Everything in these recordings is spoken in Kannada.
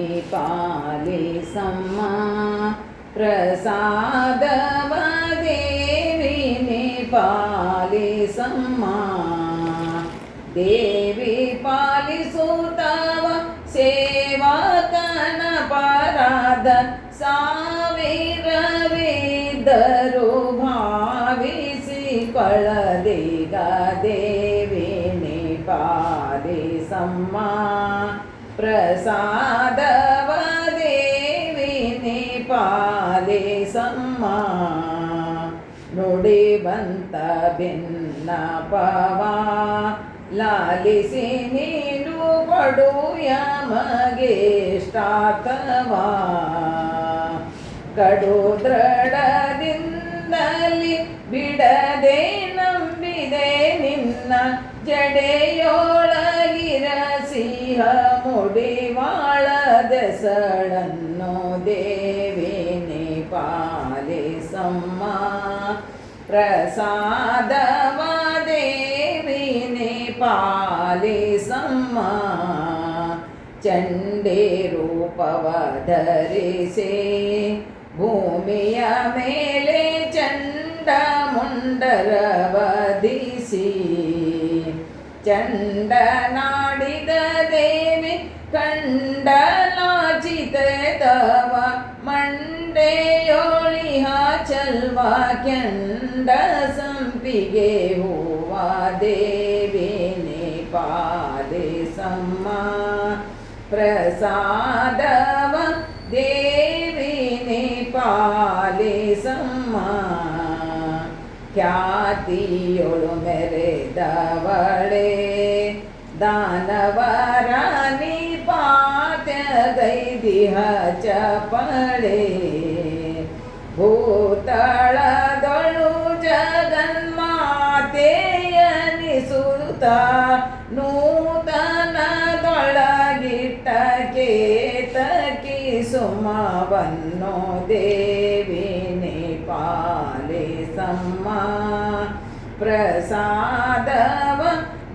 ीपाले सम्मा प्रसादवदेविपाले सम्मा देवी पालिसु तव सेवाकनपरा द सारवे भाविसि पळदे सि पळदेगदेविपादे सम्मा ಪ್ರಸಾದವ ದೇವಿನಿ ಪಾಲಿಸಮ್ಮ ನೋಡಿ ಬಂತ ಭಿನ್ನ ಪವಾ. ಲಾಲಿಸಿ ನೀನು ಪಡು ಯಮಗೆ ಸ್ಟಾತವಾ ಕಡು ದೃಢದಿಂದಲಿ ಬಿಡದೆ ನಂಬಿದೆ ನಿನ್ನ ಜಡೆಯೊಳಗಿರ ಸಿಂಹ ಮುಡಿವಾಳದೆಸಳನ್ನು ದೇವಿನಿ ಪಾಲಿಸಮ್ಮ. ಪ್ರಸಾದವ ದೇವಿನಿ ಪಾಲಿಸಮ್ಮ. ಚಂಡಿ ರೂಪವ ಧರಿಸಿ ಭೂಮಿಯ ಮೇಲೆ ಚಂಡ ಮುಂಡರವಧಿಸಿ ಚಂಡ ನಾಡಿದ ದೇವಿ ಕಂಡಲಾಚಿತ ತವ ಮಂಡೆಯೊಳಿಹ ಚಲ್ವ ಕೆಂಡ ಸಂಪಿಗೆ ಹೂವ ದೇವಿನಿ ಪಾಲಿಸಮ್ಮ ಪ್ರಸಾದವ ದೇವಿನಿ ಪಾಲಿಸಮ್ಮ ಖ್ಯಾತಿಯೊಳು ಮೆರೆದವಳೆ ದಾನವರ ಪಾತ್ಯ ದೈದಿಹ ಚಪಳೆ ಭೂತಳದೊಳು ಜಗನ್ಮಾತೆಯನಿಸುತ್ತ ನೂತನದೊಳಗಿಟ್ಟ ಕೇತಕಿ ಸುಮವನ್ನು ದೇವಿನಿ ಪಾಲಿಸಮ್ಮ ಪ್ರಸಾದವ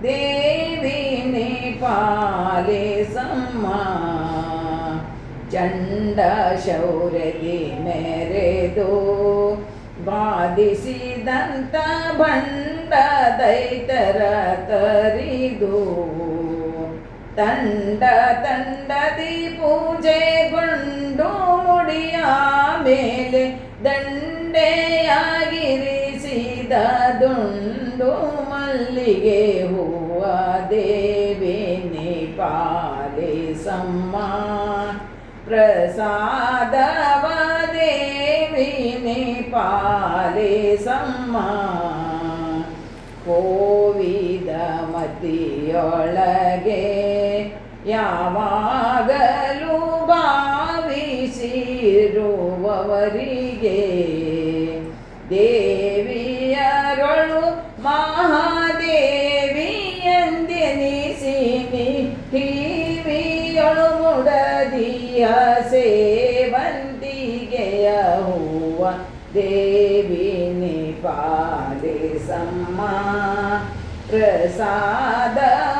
ದೇವಿನಿ ಪಾಲಿಸಮ್ಮ ಚಂಡ ಶೌರ್ಯದಿ ಮೆರೆದು ಬಾಧಿಸಿದಂತ ಬಂಡ ದೈತರ ತರಿದು ತಂಡ ತಂಡದಿ ಪೂಜೆಗೊಂಡು ಮುಡಿಯ ಮೇಲೆ ದಂಡೆಯಾಗಿರಿಸಿದ ದುಂಡು ಮಲ್ಲಿಗೆ ಹೂವ ದೇವಿನಿ ಪಾಲಿಸಮ್ಮ ಪ್ರಸಾದವ ದೇವಿನಿ ಪಾಲಿಸಮ್ಮ ಕೋವಿದ ಮತಿಯೊಳಗೆ ಯಾವಾಗಲೂ ಭಾವಿಸಿರುವವರಿಗೆ ದೇವಿಯರೊಳು ಮಹಾದೇವಿ ಎಂದೆನಿಸಿನಿ ಕಿವಿಯೊಳು ಮುಡದಿಯ ಸೇವಂತಿಗೆಯ ಹೂವ ದೇವಿನಿ ಪಾಲಿಸಮ್ಮ. ಪ್ರಸಾದವ